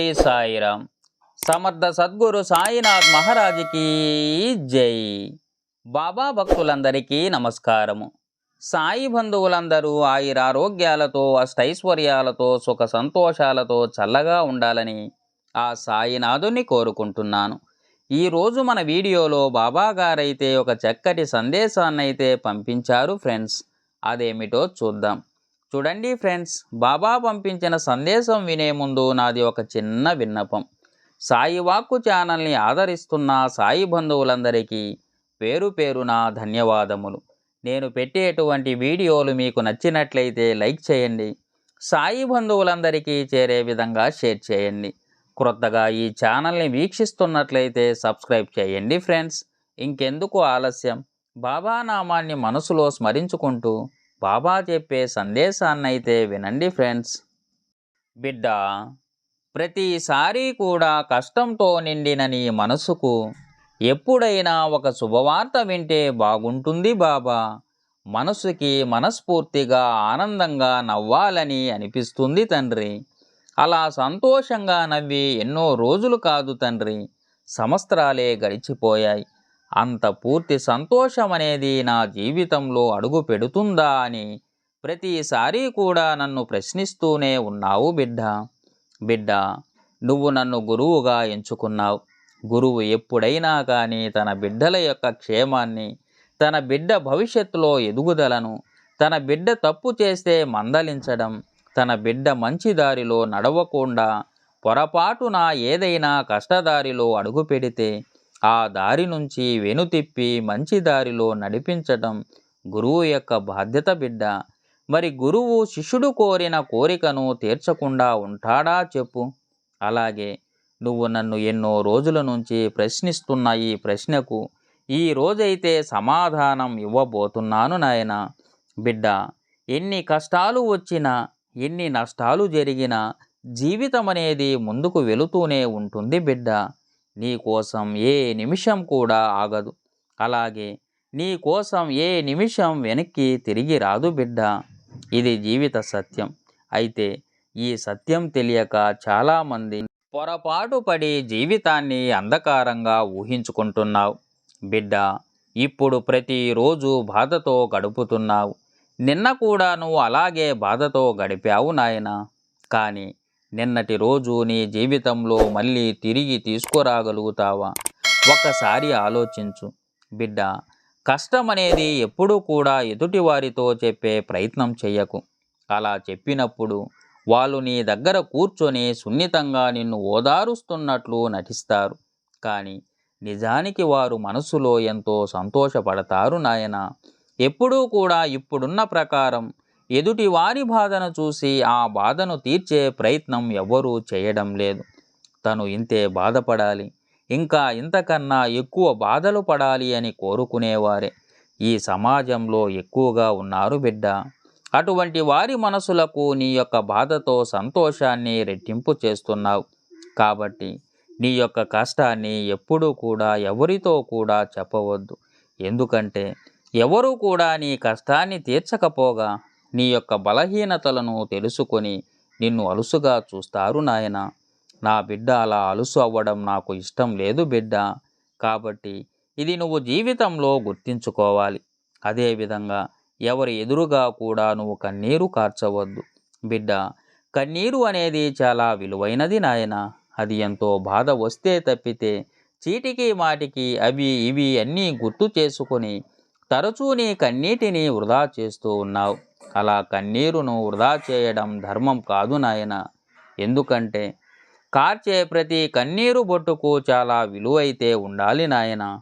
శ్రీ సాయిరామ్. సమర్థ సద్గురు సాయినాథ్ మహారాజుకి జై. బాబా భక్తులందరికీ నమస్కారము. సాయి బంధువులందరూ ఆయురారోగ్యాలతో అష్టైశ్వర్యాలతో సుఖ సంతోషాలతో చల్లగా ఉండాలని ఆ సాయినాథుని కోరుకుంటున్నాను. ఈరోజు మన వీడియోలో బాబా గారైతే ఒక చక్కటి సందేశాన్నైతే పంపించారు ఫ్రెండ్స్. అదేమిటో చూద్దాం. చూడండి ఫ్రెండ్స్ బాబా పంపించిన సందేశం వినే ముందు నాది ఒక చిన్న విన్నపం. సాయి వాక్కు ఛానల్ని ఆదరిస్తున్న సాయి బంధువులందరికీ పేరు పేరున ధన్యవాదములు. నేను పెట్టేటువంటి వీడియోలు మీకు నచ్చినట్లయితే లైక్ చేయండి సాయి బంధువులందరికీ చేరే విధంగా షేర్ చేయండి. క్రొత్తగా ఈ ఛానల్ని వీక్షిస్తున్నట్లయితే సబ్స్క్రైబ్ చేయండి ఫ్రెండ్స్. ఇంకెందుకు ఆలస్యం? బాబా నామాన్ని మనసులో స్మరించుకుంటూ బాబా చెప్పే సందేశాన్నైతే వినండి ఫ్రెండ్స్. బిడ్డ ప్రతిసారి కూడా కష్టంతో నిండిన నీ మనసుకు ఎప్పుడైనా ఒక శుభవార్త వింటే బాగుంటుంది బాబా. మనసుకి మనస్ఫూర్తిగా ఆనందంగా నవ్వాలని అనిపిస్తుంది తండ్రి. అలా సంతోషంగా నవ్వి ఎన్నో రోజులు కాదు తండ్రి. సంవత్సరాలే గడిచిపోయాయి. అంత పూర్తి సంతోషం అనేది నా జీవితంలో అడుగు పెడుతుందా అని ప్రతిసారి కూడా నన్ను ప్రశ్నిస్తూనే ఉన్నావు బిడ్డ. బిడ్డ నువ్వు నన్ను గురువుగా ఎంచుకున్నావు. గురువు ఎప్పుడైనా కానీ తన బిడ్డల యొక్క క్షేమాన్ని తన బిడ్డ భవిష్యత్తులో ఎదుగుదలను తన బిడ్డ తప్పు చేస్తే మందలించడం తన బిడ్డ మంచి దారిలో నడవకుండా పొరపాటున ఏదైనా కష్టదారిలో అడుగు పెడితే ఆ దారి నుంచి వెనుతిప్పి మంచి దారిలో నడిపించటం గురువు యొక్క బాధ్యత బిడ్డ. మరి గురువు శిష్యుడు కోరిన కోరికను తీర్చకుండా ఉంటాడా చెప్పు. అలాగే నువ్వు నన్ను ఎన్నో రోజుల నుంచి ప్రశ్నిస్తున్న ఈ ప్రశ్నకు ఈ రోజైతే సమాధానం ఇవ్వబోతున్నాను నాయన. బిడ్డ ఎన్ని కష్టాలు వచ్చినా ఎన్ని నష్టాలు జరిగినా జీవితం అనేది ముందుకు వెళుతూనే ఉంటుంది బిడ్డ. నీ కోసం ఏ నిమిషం కూడా ఆగదు. అలాగే నీ కోసం ఏ నిమిషం వెనక్కి తిరిగి రాదు బిడ్డ. ఇది జీవిత సత్యం. అయితే ఈ సత్యం తెలియక చాలామంది పొరపాటు పడి జీవితాన్ని అంధకారంగా ఊహించుకుంటున్నావు. బిడ్డ ఇప్పుడు ప్రతిరోజు బాధతో గడుపుతున్నావు. నిన్న కూడా నువ్వు అలాగే బాధతో గడిపావు నాయనా. కానీ నిన్నటి రోజు నీ జీవితంలో మళ్ళీ తిరిగి తీసుకురాగలుగుతావా? ఒక్కసారి ఆలోచించు. బిడ్డ కష్టం అనేది ఎప్పుడూ కూడా ఎదుటివారితో చెప్పే ప్రయత్నం చెయ్యకు. అలా చెప్పినప్పుడు వాళ్ళు నీ దగ్గర కూర్చొని సున్నితంగా నిన్ను ఓదారుస్తున్నట్లు నటిస్తారు. కానీ నిజానికి వారు మనసులో ఎంతో సంతోషపడతారు నాయన. ఎప్పుడూ కూడా ఇప్పుడున్న ప్రకారం ఎదుటి వారి బాధను చూసి ఆ బాధను తీర్చే ప్రయత్నం ఎవ్వరూ చేయడం లేదు. తను ఇంతే బాధపడాలి. ఇంకా ఇంతకన్నా ఎక్కువ బాధలు పడాలి అని కోరుకునేవారే. ఈ సమాజంలో ఎక్కువగా ఉన్నారు బిడ్డ. అటువంటి వారి మనసులకు నీ యొక్క బాధతో సంతోషాన్ని రెట్టింపు చేస్తున్నావు. కాబట్టి నీ యొక్క కష్టాన్ని ఎప్పుడూ కూడా ఎవరితో కూడా చెప్పవద్దు. ఎందుకంటే ఎవరు కూడా నీ కష్టాన్ని తీర్చకపోగా నీ యొక్క బలహీనతలను తెలుసుకొని నిన్ను అలుసుగా చూస్తారు నాయన. నా బిడ్డ అలా అలుసు అవ్వడం నాకు ఇష్టం లేదు బిడ్డ. కాబట్టి ఇది నువ్వు జీవితంలో గుర్తించుకోవాలి. అదేవిధంగా ఎవరి ఎదురుగా కూడా నువ్వు కన్నీరు కార్చవద్దు. బిడ్డ కన్నీరు అనేది చాలా విలువైనది నాయన. అది ఎంతో బాధ వస్తే తప్పితే చీటికి మాటికి అవి ఇవి అన్నీ గుర్తు చేసుకొని తరచూ నీ కన్నీటిని వృధా చేస్తూ ఉన్నావు. అలా కన్నీరును వృధా చేయడం ధర్మం కాదు నాయన. ఎందుకంటే కార్చే ప్రతి కన్నీరు బొట్టుకు చాలా విలువైతే ఉండాలి నాయన.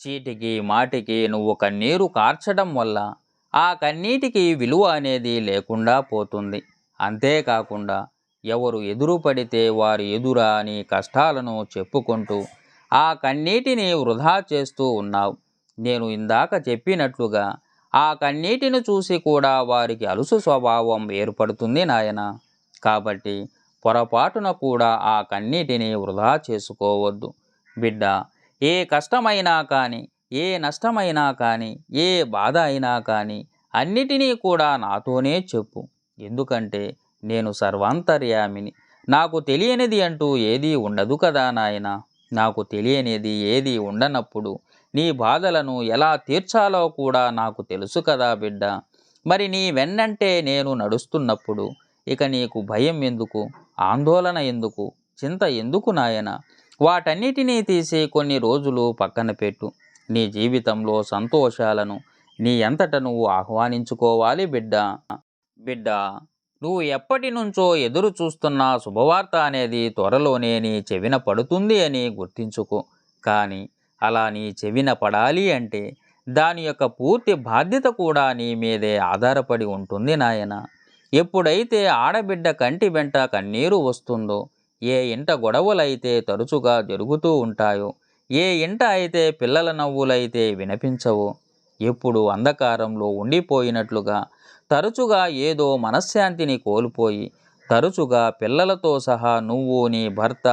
చీటికి మాటికి నువ్వు కన్నీరు కార్చడం వల్ల ఆ కన్నీటికి విలువ అనేది లేకుండా పోతుంది. అంతేకాకుండా ఎవరు ఎదురు పడితే వారి ఎదురా నీ కష్టాలను చెప్పుకుంటూ ఆ కన్నీటిని వృధా చేస్తూ ఉన్నావు. నేను ఇందాక చెప్పినట్లుగా ఆ కన్నీటిని చూసి కూడా వారికి అలుసు స్వభావం ఏర్పడుతుంది నాయన. కాబట్టి పొరపాటున కూడా ఆ కన్నీటిని వృధా చేసుకోవద్దు. బిడ్డ ఏ కష్టమైనా కానీ ఏ నష్టమైనా కానీ ఏ బాధ అయినా కానీ అన్నిటినీ కూడా నాతోనే చెప్పు. ఎందుకంటే నేను సర్వాంతర్యామిని. నాకు తెలియనిది అంటూ ఏదీ ఉండదు కదా నాయన. నాకు తెలియనిది ఏదీ ఉండనప్పుడు నీ బాధలను ఎలా తీర్చాలో కూడా నాకు తెలుసు కదా బిడ్డ. మరి నీ వెన్నంటే నేను నడుస్తున్నప్పుడు ఇక నీకు భయం ఎందుకు? ఆందోళన ఎందుకు? చింత ఎందుకు నాయన? వాటన్నిటినీ తీసి కొన్ని రోజులు పక్కన పెట్టు. నీ జీవితంలో సంతోషాలను నీ అంతట నువ్వు ఆహ్వానించుకోవాలి బిడ్డ. బిడ్డ నువ్వు ఎప్పటి నుంచో ఎదురు చూస్తున్న శుభవార్త అనేది త్వరలోనే నీ చెవిన పడుతుంది అని గుర్తించుకో. కానీ అలా నీ చెవిన పడాలి అంటే దాని యొక్క పూర్తి బాధ్యత కూడా నీ మీదే ఆధారపడి ఉంటుంది నాయన. ఎప్పుడైతే ఆడబిడ్డ కంటి వెంట కన్నీరు వస్తుందో ఏ ఇంట గొడవలైతే తరచుగా జరుగుతూ ఉంటాయో ఏ ఇంట అయితే పిల్లల నవ్వులైతే వినిపించవో ఎప్పుడు అంధకారంలో ఉండిపోయినట్లుగా తరచుగా ఏదో మనశ్శాంతిని కోల్పోయి తరచుగా పిల్లలతో సహా నువ్వు నీ భర్త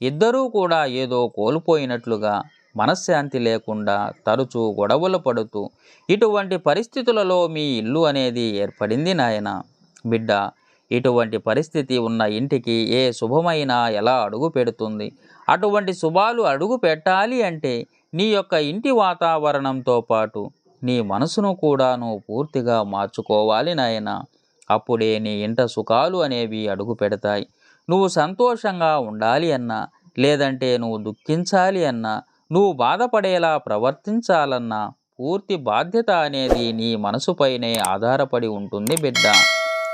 ఇద్దరూ కూడా ఏదో కోల్పోయినట్లుగా మనశ్శాంతి లేకుండా తరచూ గొడవలు పడుతూ ఇటువంటి పరిస్థితులలో మీ ఇల్లు అనేది ఏర్పడింది నాయన. బిడ్డ ఇటువంటి పరిస్థితి ఉన్న ఇంటికి ఏ శుభమైనా ఎలా అడుగు పెడుతుంది? అటువంటి శుభాలు అడుగు పెట్టాలి అంటే నీ యొక్క ఇంటి వాతావరణంతో పాటు నీ మనసును కూడా నువ్వు పూర్తిగా మార్చుకోవాలి నాయన. అప్పుడే నీ ఇంట సుఖాలు అనేవి అడుగు పెడతాయి. నువ్వు సంతోషంగా ఉండాలి అన్నా లేదంటే నువ్వు దుఃఖించాలి అన్నా నువ్వు బాధపడేలా ప్రవర్తించాలన్న పూర్తి బాధ్యత అనేది నీ మనసుపైనే ఆధారపడి ఉంటుంది బిడ్డ.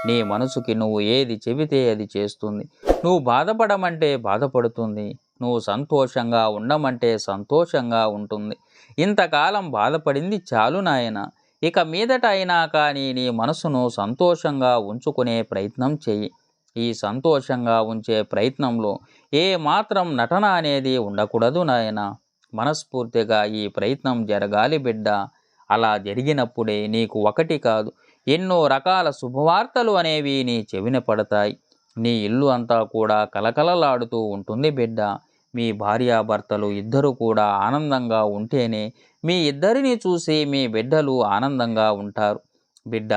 నీ మనసుకి నువ్వు ఏది చెబితే అది చేస్తుంది. నువ్వు బాధపడమంటే బాధపడుతుంది. నువ్వు సంతోషంగా ఉండమంటే సంతోషంగా ఉంటుంది. ఇంతకాలం బాధపడింది చాలు నాయన. ఇక మీదట అయినా కానీ నీ మనసును సంతోషంగా ఉంచుకునే ప్రయత్నం చెయ్యి ఈ సంతోషంగా ఉంచే ప్రయత్నంలో ఏ మాత్రం నటన అనేది ఉండకూడదు నాయన. మనస్ఫూర్తిగా ఈ ప్రయత్నం జరగాలి బిడ్డ. అలా జరిగినప్పుడే నీకు ఒకటి కాదు. ఎన్నో రకాల శుభవార్తలు అనేవి నీ చెవిన పడతాయి. నీ ఇల్లు అంతా కూడా కలకలలాడుతూ ఉంటుంది బిడ్డ. మీ భార్యాభర్తలు ఇద్దరు కూడా ఆనందంగా ఉంటేనే మీ ఇద్దరిని చూసి మీ బిడ్డలు ఆనందంగా ఉంటారు. బిడ్డ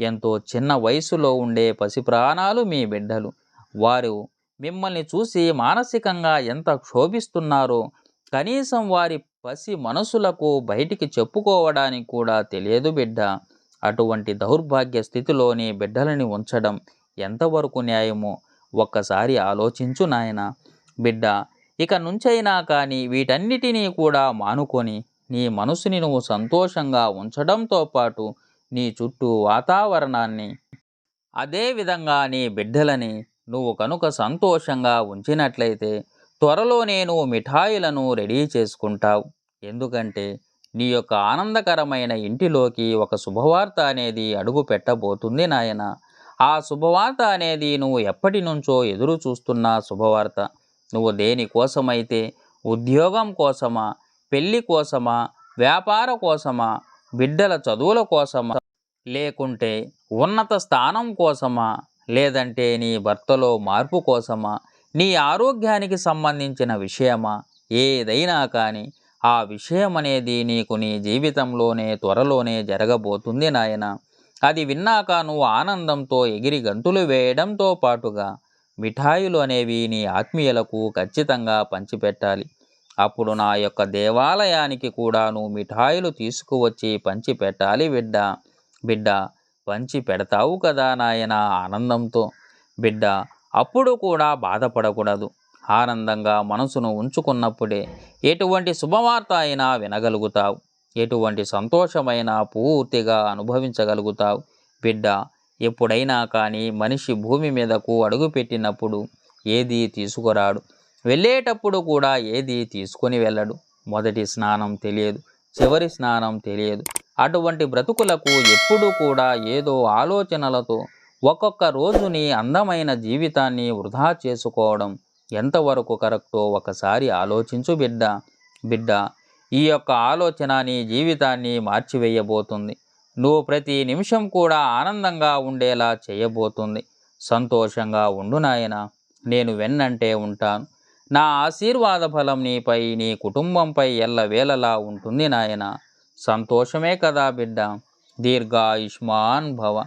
ఎంతో చిన్న వయసులో ఉండే పసి ప్రాణాలు మీ బిడ్డలు. వారు మిమ్మల్ని చూసి మానసికంగా ఎంత క్షోభిస్తున్నారో కనీసం వారి పసి మనసులకు బయటికి చెప్పుకోవడానికి కూడా తెలియదు బిడ్డ. అటువంటి దౌర్భాగ్య స్థితిలోని బిడ్డలని ఉంచడం ఎంతవరకు న్యాయమో ఒక్కసారి ఆలోచించు నాయన. బిడ్డ ఇక నుంచైనా కానీ వీటన్నిటినీ కూడా మానుకొని నీ మనసుని నువ్వు సంతోషంగా ఉంచడంతో పాటు నీ చుట్టూ వాతావరణాన్ని అదేవిధంగా నీ బిడ్డలని నువ్వు కనుక సంతోషంగా ఉంచినట్లయితే త్వరలోనే నువ్వు మిఠాయిలను రెడీ చేసుకుంటావు. ఎందుకంటే నీ యొక్క ఆనందకరమైన ఇంటిలోకి ఒక శుభవార్త అనేది అడుగు పెట్టబోతుంది నాయన. ఆ శుభవార్త అనేది నువ్వు ఎప్పటి నుంచో ఎదురు చూస్తున్న శుభవార్త. నువ్వు దేనికోసమైతే ఉద్యోగం కోసమా పెళ్ళి కోసమా వ్యాపార కోసమా బిడ్డల చదువుల కోసమా లేకుంటే ఉన్నత స్థానం కోసమా లేదంటే నీ భర్తలో మార్పు కోసమా నీ ఆరోగ్యానికి సంబంధించిన విషయమా? ఏదైనా కానీ ఆ విషయం అనేది నీకు నీ జీవితంలోనే త్వరలోనే జరగబోతుంది నాయన. అది విన్నాక నువ్వు ఆనందంతో ఎగిరి గంతులు వేయడంతో పాటుగా మిఠాయిలు అనేవి నీ ఆత్మీయులకు ఖచ్చితంగా పంచిపెట్టాలి. అప్పుడు నా యొక్క దేవాలయానికి కూడా నువ్వు మిఠాయిలు తీసుకువచ్చి పంచి పెట్టాలి బిడ్డ. బిడ్డ పంచి పెడతావు కదా నాయన ఆనందంతో. బిడ్డ అప్పుడు కూడా బాధపడకూడదు. ఆనందంగా మనసును ఉంచుకున్నప్పుడే ఎటువంటి శుభవార్త అయినా వినగలుగుతావు. ఎటువంటి సంతోషమైనా పూర్తిగా అనుభవించగలుగుతావు. బిడ్డ ఎప్పుడైనా కానీ మనిషి భూమి మీదకు అడుగుపెట్టినప్పుడు ఏదీ తీసుకురాడు. వెళ్ళేటప్పుడు కూడా ఏదీ తీసుకొని వెళ్ళడు. మొదటి స్నానం తెలియదు. చివరి స్నానం తెలియదు. అటువంటి బ్రతుకులకు ఎప్పుడూ కూడా ఏదో ఆలోచనలతో ఒక్కొక్క రోజుని అందమైన జీవితాన్ని వృధా చేసుకోవడం ఎంతవరకు కరెక్టో ఒకసారి ఆలోచించు బిడ్డ. బిడ్డ ఈ యొక్క ఆలోచన నీ జీవితాన్ని మార్చివేయబోతుంది. నువ్వు ప్రతి నిమిషం కూడా ఆనందంగా ఉండేలా చేయబోతుంది. సంతోషంగా ఉండు నాయన నేను వెన్నంటే ఉంటాను. నా ఆశీర్వాద ఫలం నీపై నీ కుటుంబంపై ఎల్లవేళలా ఉంటుంది నాయన. సంతోషమే కదా బిడ్డ. దీర్ఘాయుష్మాన్ భవ.